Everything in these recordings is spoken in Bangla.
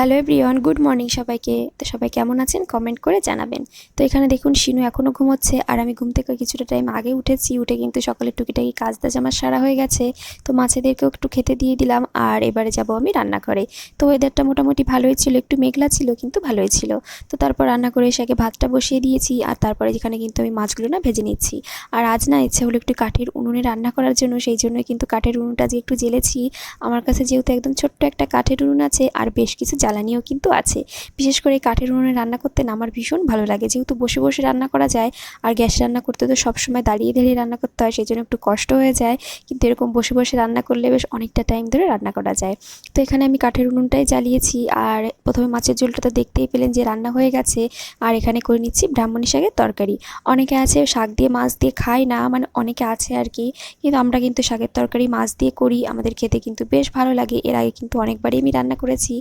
হ্যালো এভরিওয়ান, গুড মর্নিং সবাইকে। তো সবাই কেমন আছেন? কমেন্ট করে জানাবেন। তো এখানে দেখুন, শিনু এখনও ঘুমোচ্ছে আর আমি ঘুম থেকে কিছুটা টাইম আগে উঠেছি। উঠে কিন্তু সকালে টুকিটাকি কাজ দাজ আমার সারা হয়ে গেছে। তো মাছেদেরকেও একটু খেতে দিয়ে দিলাম আর এবারে যাব আমি রান্না করে তো ওয়েদারটা মোটামুটি ভালোই ছিল, একটু মেঘলা ছিল, কিন্তু ভালোই ছিল। তো তারপর রান্না করে এসে আগে ভাতটা বসিয়ে দিয়েছি আর তারপরে যেখানে কিন্তু আমি মাছগুলো না ভেজে নিচ্ছি। আর আজ না ইচ্ছে হলো একটু কাঠের উনুনে রান্না করার জন্য, সেই জন্য কিন্তু কাঠের উনুনটা যে একটু জ্বেলেছি আমার কাছে যেহেতু একদম ছোট্ট একটা কাঠের উনুন আছে আর বেশ কিছু জ্বালানিও কিন্তু আছে। বিশেষ করে কাঠের উনুনে রান্না করতে আমার ভীষণ ভালো লাগে। যেহেতু বসে বসে রান্না করা যায়, আর গ্যাস রান্না করতে তো সবসময় দাঁড়িয়ে দাঁড়িয়ে রান্না করতে হয় সেই জন্য একটু কষ্ট হয়ে যায়। কিন্তু এরকম বসে বসে রান্না করলে বেশ অনেকটা টাইম ধরে রান্না করা যায়। তো এখানে আমি কাঠের উনুনটাই জ্বালিয়েছি, আর প্রথমে মাছের ঝোলটা তো দেখতেই পেলেন যে রান্না হয়ে গেছে, আর এখানে করে নিচ্ছি ব্রাহ্মণী শাকের তরকারি। অনেকে আছে শাক দিয়ে মাছ দিয়ে খায় না মানে অনেকে আছে আর কি, কিন্তু আমরা কিন্তু শাকের তরকারি মাছ দিয়ে করি, আমাদের খেতে কিন্তু বেশ ভালো লাগে। এর আগে কিন্তু অনেকবারই আমি রান্না করেছি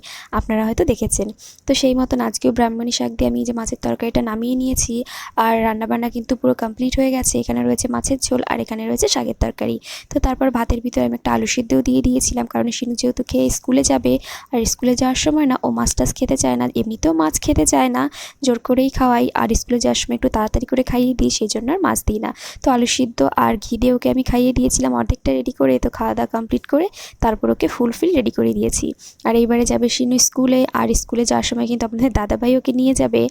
আপনারা হয়তো দেখেছেন। তো সেই মতন আজকেও ব্রাহ্মণী শাক দিয়ে আমি যে মাছের তরকারিটা নামিয়ে নিয়েছি। আর রান্নাবান্না কিন্তু পুরো কমপ্লিট হয়ে গেছে। এখানে রয়েছে মাছের ঝোল আর এখানে রয়েছে শাকের তরকারি। তো তারপর ভাতের ভিতরে আমি একটা আলু সিদ্ধও দিয়ে দিয়েছিলাম। কারণ শিনু যেহেতু খেয়ে স্কুলে যাবে, আর স্কুলে যাওয়ার সময় না ও মাছ টাছ খেতে চায় না, এমনিতেও মাছ খেতে চায় না। জোর করেই খাওয়াই। আর স্কুলে যাওয়ার সময় একটু তাড়াতাড়ি করে খাইয়ে দিই সেই জন্য আর মাছ দিই না। তো আলু সিদ্ধ আর ঘি দিয়ে ওকে আমি খাইয়ে দিয়েছিলাম অর্ধেকটা রেডি করে। তো খাওয়া দাওয়া কমপ্লিট করে তারপর ওকে ফুলফিল রেডি করে দিয়েছি। আর এইবারে যাবে শিনু স্কুলে আর স্কুলে যাওয়ার সময় কিন্তু আপনাদের দাদাভাই ওকে নিয়ে যাবে।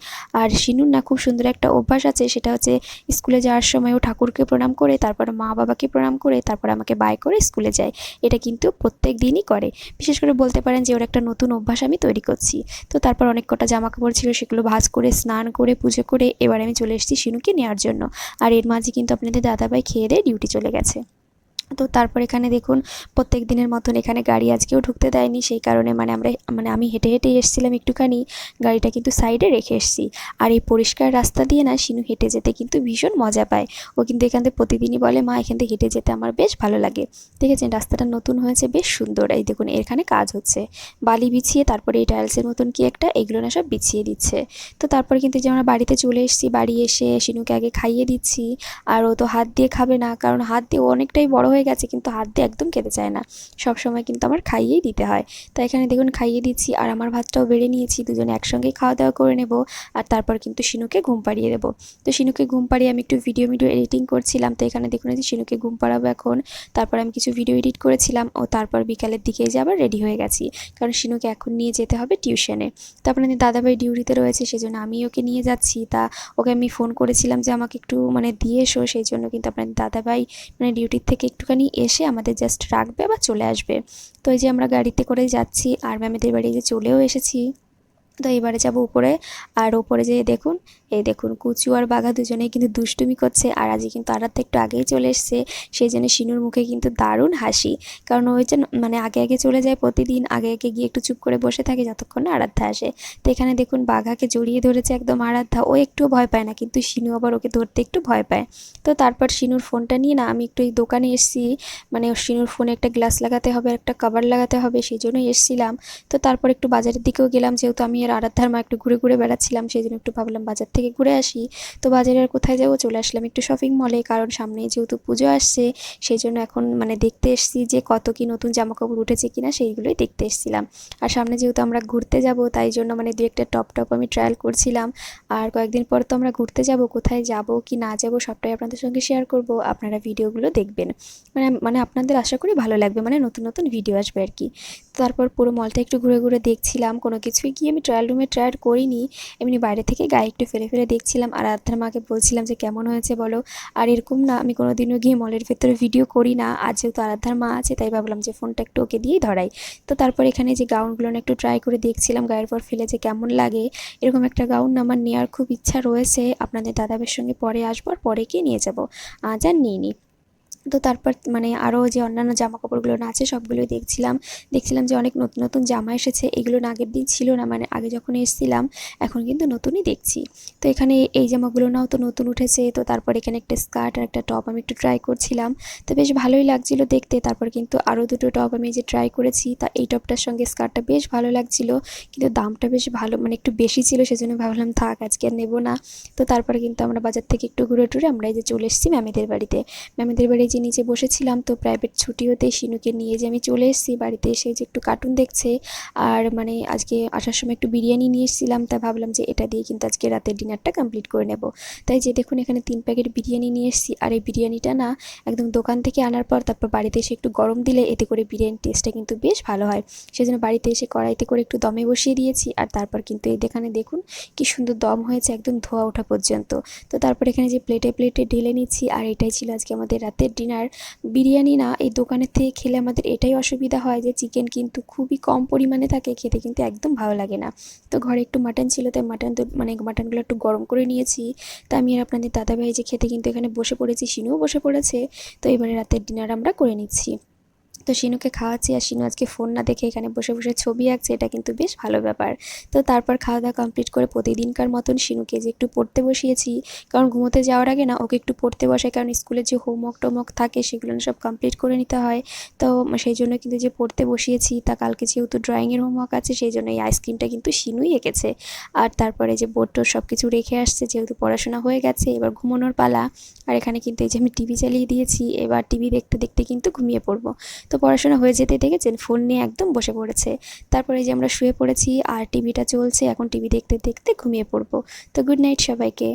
আর শিনুর না খুব সুন্দর একটা অভ্যাস আছে, সেটা হচ্ছে স্কুলে যাওয়ার সময় ও ঠাকুরকে প্রণাম করে, তারপর মা বাবাকে প্রণাম করে, তারপর আমাকে বাই করে স্কুলে যায়। এটা কিন্তু প্রত্যেক দিনই করে। বিশেষ করে বলতে পারেন যে ওর একটা নতুন অভ্যাস আমি তৈরি করছি। তো তারপর অনেক কটা জামা কাপড় ছিল, সেগুলো ভাজ করে, স্নান করে, পুজো করে, এবার আমি চলে এসেছি শিনুকে নেওয়ার জন্য। আর এর মাঝে কিন্তু আপনাদের দাদাভাই খেয়ে দিয়ে ডিউটি চলে গেছে। তো তারপর এখানে দেখুন, প্রত্যেক দিনের মতন এখানে গাড়ি আজকেও ঢুকতে দেয়নি। সেই কারণে মানে আমরা মানে আমি হেঁটে হেঁটে এসেছিলাম একটুখানি, গাড়িটা কিন্তু সাইডে রেখে এসেছি। আর এই পরিষ্কার রাস্তা দিয়ে না শিনু হেঁটে যেতে কিন্তু ভীষণ মজা পায়। ও কিন্তু এখান থেকে প্রতিদিনই বলে, মা, এখান থেকে হেঁটে যেতে আমার বেশ ভালো লাগে। দেখেছেন রাস্তাটা নতুন হয়েছে, বেশ সুন্দর। এই দেখুন, এখানে কাজ হচ্ছে। বালি বিছিয়ে তারপরে এই টাইলসের মতন কি একটা, এগুলো না সব বিছিয়ে দিচ্ছে। তো তারপরে কিন্তু যে আমরা বাড়িতে চলে এসেছি, বাড়ি এসে শিনুকে আগে খাইয়ে দিচ্ছি। আর ও তো হাত দিয়ে খাবে না, কারণ হাত দিয়ে অনেকটাই বড় গেছে, কিন্তু হাত দিয়ে একদম খেতে চায় না। সব সময় কিন্তু আমার খাইয়েই দিতে হয়। তো এখানে দেখুন, খাইয়ে দিচ্ছি, আর আমার ভাতটাও বেড়ে নিয়েছি, দুজনে একসঙ্গেই খাওয়া দাওয়া করে নেব, আর তারপর কিন্তু শিনুকে ঘুম পাড়িয়ে দেবো। তো শিনুকে ঘুম পাড়িয়ে আমি একটু ভিডিও ভিডিও এডিটিং করছিলাম, তো এখানে দেখুন যে শিনুকে ঘুম পাড়াবো এখন, তারপর আমি কিছু ভিডিও এডিট করেছিলাম, ও তারপর বিকালের দিকে যে আবার রেডি হয়ে গেছি, কারণ শিনুকে এখন নিয়ে যেতে হবে টিউশনে। তো আপনাদের দাদাভাই ডিউটিতে রয়েছে সেই জন্য আমি ওকে নিয়ে যাচ্ছি, তা ওকে আমি ফোন করেছিলাম যে আমাকে একটু মানে দিয়ে এসো, সেই জন্য কিন্তু আপনাদের দাদাভাই মানে ডিউটির থেকে একটুখানি এসে আমাদের জাস্ট রাখবে বা চলে আসবে। তো এই যে আমরা গাড়িতে করে যাচ্ছি আর ম্যামেদের বাড়ি চলেও এসেছি। তো এবারে যাব উপরে। আর উপরে যেয়ে দেখুন, এই দেখুন কুচু আর বাঘা দুজনেই কিন্তু দুষ্টুমি করছে। আর আজকে কিন্তু আরাধ্যা একটু আগেই চলে এসছে, সেই জন্য শিনুর মুখে কিন্তু দারুণ হাসি। কারণ ওই যে মানে আগে আগে চলে যায় প্রতিদিন, আগে আগে গিয়ে একটু চুপ করে বসে থাকে যতক্ষণ না আরাধ্যা আসে। তো এখানে দেখুন বাঘাকে জড়িয়ে ধরেছে একদম আরাধ্যা। ও একটুও ভয় পায় না, কিন্তু শিনু আবার ওকে ধরতে একটু ভয় পায়। তো তারপর শিনুর ফোনটা নিয়ে না আমি একটু এই দোকানে এসেছি। মানে শিনুর ফোনে একটা গ্লাস লাগাতে হবে একটা কভার লাগাতে হবে, সেই জন্যই এসেছিলাম। তো তারপর একটু বাজারের দিকেও গেলাম, যেহেতু আমি আর আরাধ্যার মা একটু ঘুরে ঘুরে বেড়াচ্ছিলাম সেই জন্য একটু ভাবলাম বাজার থেকে ঘুরে আসি। তো বাজারে আর কোথায় যাব? চলে আসলাম একটু শপিং মলে কারণ সামনে যেহেতু পুজো আসছে সেই জন্য এখন মানে দেখতে এসেছি যে কত কি নতুন জামা কাপড় উঠেছে কিনা, সেইগুলোই দেখতে এসেছিলাম। আর সামনে যেহেতু আমরা ঘুরতে যাব, তাই জন্য মানে দু একটা টপ টপ আমি ট্রায়াল করছিলাম। আর কয়েকদিন পর তো আমরা ঘুরতে যাব, কোথায় যাব, কি না যাব, সবটাই আপনাদের সঙ্গে শেয়ার করব, আপনারা ভিডিওগুলো দেখবেন। মানে মানে আপনাদের আশা করি ভালো লাগবে মানে নতুন নতুন ভিডিও আসবে আর কি। তারপর পুরো মলটা একটু ঘুরে ঘুরে দেখছিলাম, কোনো কিছুই গিয়ে আমি ট্রায়াল রুমে ট্রায়াল করিনি, এমনি বাইরে থেকে গায়ে একটু ফেলে ফেলে দেখছিলাম আর আরাধ্যার মাকে বলছিলাম যে কেমন হয়েছে বলো। আর এরকম না, আমি কোনো দিনও গিয়ে মলের ভেতরে ভিডিও করি না। আর যেহেতু আরাধ্যার মা আছে, তাই ভাবলাম যে ফোনটা একটু ওকে দিয়েই ধরাই। তো তারপর এখানে যে গাউনগুলো একটু ট্রাই করে দেখছিলাম, গায়ের পর ফেলে যে কেমন লাগে, এরকম একটা গাউন আমার নেওয়ার খুব ইচ্ছা রয়েছে। আপনাদের দাদাবের সঙ্গে পরে আসব আর পরে গিয়ে নিয়ে যাব। আজ আর নিয়ে নিই তো তারপর মানে আরও যে অন্যান্য জামা কাপড়গুলো না আছে, সবগুলোই দেখছিলাম। দেখছিলাম যে অনেক নতুন নতুন জামা এসেছে। এগুলো না আগের দিন ছিল না মানে আগে যখন এসেছিলাম, এখন কিন্তু নতুনই দেখছি। তো এখানে এই জামাগুলো নাও তো নতুন উঠেছে। তো তারপর এখানে একটা স্কার্ট আর একটা টপ আমি একটু ট্রাই করছিলাম। তো বেশ ভালোই লাগছিল দেখতে। তারপর কিন্তু আরও দুটো টপ আমি যে ট্রাই করেছি। তা এই টপটার সঙ্গে স্কার্টটা বেশ ভালো লাগছিল। কিন্তু দামটা বেশ ভালো মানে একটু বেশি ছিল, সেজন্য ভাবলাম, থাক, আজকে আর নেব না। তো তারপরে কিন্তু আমরা বাজার থেকে একটু ঘুরে টুরে আমরা এই যে চলে এসেছি ম্যামেদের বাড়িতে। ম্যামেদের বাড়ি যে যে নিচে বসেছিলাম তো প্রাইভেট ছুটি হতে শিনুকে নিয়ে যে আমি চলে এসেছি বাড়িতে এসে যে একটু কার্টুন দেখছে আর মানে আজকে আসার সময় একটু বিরিয়ানি নিয়ে এসেছিলাম, তা ভাবলাম যে এটা দিয়ে কিন্তু আজকে রাতের ডিনারটা কমপ্লিট করে নেব। তাই যে দেখুন এখানে তিন প্যাকেট বিরিয়ানি নিয়ে এসেছি আর এই বিরিয়ানিটা না একদম দোকান থেকে আনার পর তারপর বাড়িতে এসে একটু গরম দিলে এতে করে বিরিয়ানির টেস্টটা কিন্তু বেশ ভালো হয়। সেজন্য বাড়িতে এসে কড়াইতে করে একটু দমে বসিয়ে দিয়েছি আর তারপর কিন্তু এই এখানে দেখুন কি সুন্দর দম হয়েছে একদম ধোয়া ওঠা পর্যন্ত। তো তারপর এখানে যে প্লেটে প্লেটে ঢেলে নিচ্ছি আর এটাই ছিল আজকে আমাদের রাতের ডিনার, বিরিয়ানি না, এই দোকানের থেকে খেলে আমাদের এটাই অসুবিধা হয় যে চিকেন কিন্তু খুবই কম পরিমাণে থাকে, খেতে কিন্তু একদম ভালো লাগে না। তো ঘরে একটু মাটন ছিল, তাই মাটন তো মানে মাটনগুলো একটু গরম করে নিয়েছি। তা আমি আর আপনাদের দাদাভাই যে খেতে কিন্তু এখানে বসে পড়েছি সিনেও বসে পড়েছে। তো এবারে রাতের ডিনার আমরা করে নিচ্ছি। তো শিনুকে খাওয়াচ্ছি আর শিনু আজকে ফোন না দেখে এখানে বসে বসে ছবি আঁকছে, এটা কিন্তু বেশ ভালো ব্যাপার। তো তারপর খাওয়া দাওয়া কমপ্লিট করে প্রতিদিনকার মতন শিনুকে যে একটু পড়তে বসিয়েছি, কারণ ঘুমোতে যাওয়ার আগে না ওকে একটু পড়তে বসাই, কারণ স্কুলে যে হোমওয়ার্ক টোমওয়ার্ক থাকে সেগুলো সব কমপ্লিট করে নিতে হয়। তো সেই জন্য কিন্তু যে পড়তে বসিয়েছি, তা কালকে যেহেতু ড্রয়িংয়ের হোমওয়ার্ক আছে, সেই জন্য এই আইসক্রিমটা কিন্তু শিনুই এঁকেছে। আর তারপরে যে বোর্ড সব কিছু রেখে আসছে, যেহেতু পড়াশোনা হয়ে গেছে, এবার ঘুমানোর পালা। আর এখানে কিন্তু এই যে আমি টিভি চালিয়ে দিয়েছি, এবার টিভি দেখতে দেখতে কিন্তু ঘুমিয়ে পড়ব। তো পড়াশোনা হয়ে যেতে দেখেছেন, ফোন নিয়ে একদম বসে পড়েছে। তারপরে যে আমরা শুয়ে পড়েছি আর টিভিটা চলছে, এখন টিভি দেখতে দেখতে ঘুমিয়ে পড়ব। তো গুড নাইট সবাইকে।